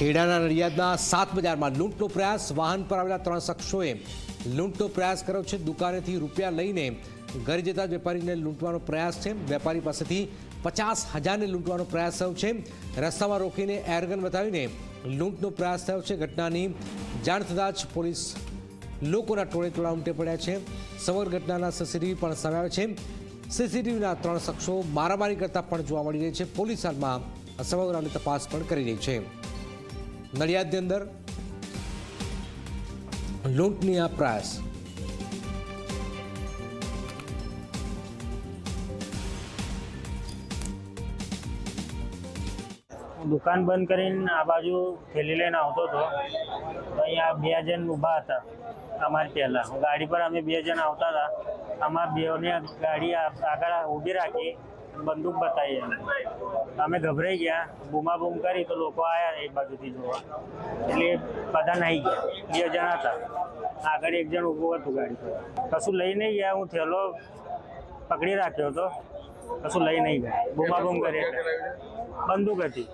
ખેડાના નડિયાદના સાત બજારમાં લૂંટનો પ્રયાસ, વાહન પર આવેલા ત્રણ શખ્સોએ લૂંટનો પ્રયાસ કર્યો છે. દુકાનેથી રૂપિયા લઈને ઘરે જતા જ વેપારીને લૂંટવાનો પ્રયાસ છે. વેપારી પાસેથી પચાસ હજારને લૂંટવાનો પ્રયાસ થયો છે. રસ્તામાં રોકીને એરગન બતાવીને લૂંટનો પ્રયાસ થયો છે. ઘટનાની જાણ થતાં જ પોલીસ લોકોના ટોળે ટોળા ઉમટે પડ્યા છે. સમગ્ર ઘટનાના સીસીટીવી પણ સામે આવે છે. સીસીટીવીના ત્રણ શખ્સો મારામારી કરતા પણ જોવા મળી રહી છે. પોલીસ હાલમાં સમગ્રની તપાસ પણ કરી રહી છે. નડિયાદની અંદર લૂંટની આ પ્રયાસ હું દુકાન બંધ કરીને આ બાજુ થેલી લઈને આવતો હતો. તો અહીંયા બે જણ ઊભા હતા. અમારી પહેલા. ગાડી પર અમે બે જણ આવતા હતા. અમારા બેઓને ગાડી આગળ ઊભી રાખી બંદૂક બતાવી એમ અમે ગભરાઈ ગયા. બૂમાબૂમ કરી તો લોકો આવ્યા એક બાજુથી જોવા. એટલે બધા નાહી ગયા. બે જણા હતા. આગળ એક જણ ઊભું હતું ગાડી કશું લઈ નહીં ગયા. હું થેલો પકડી રાખ્યો હતો. કશું લઈ નહીં ગયા. બૂમાબૂમ કરી બંદૂક હતી.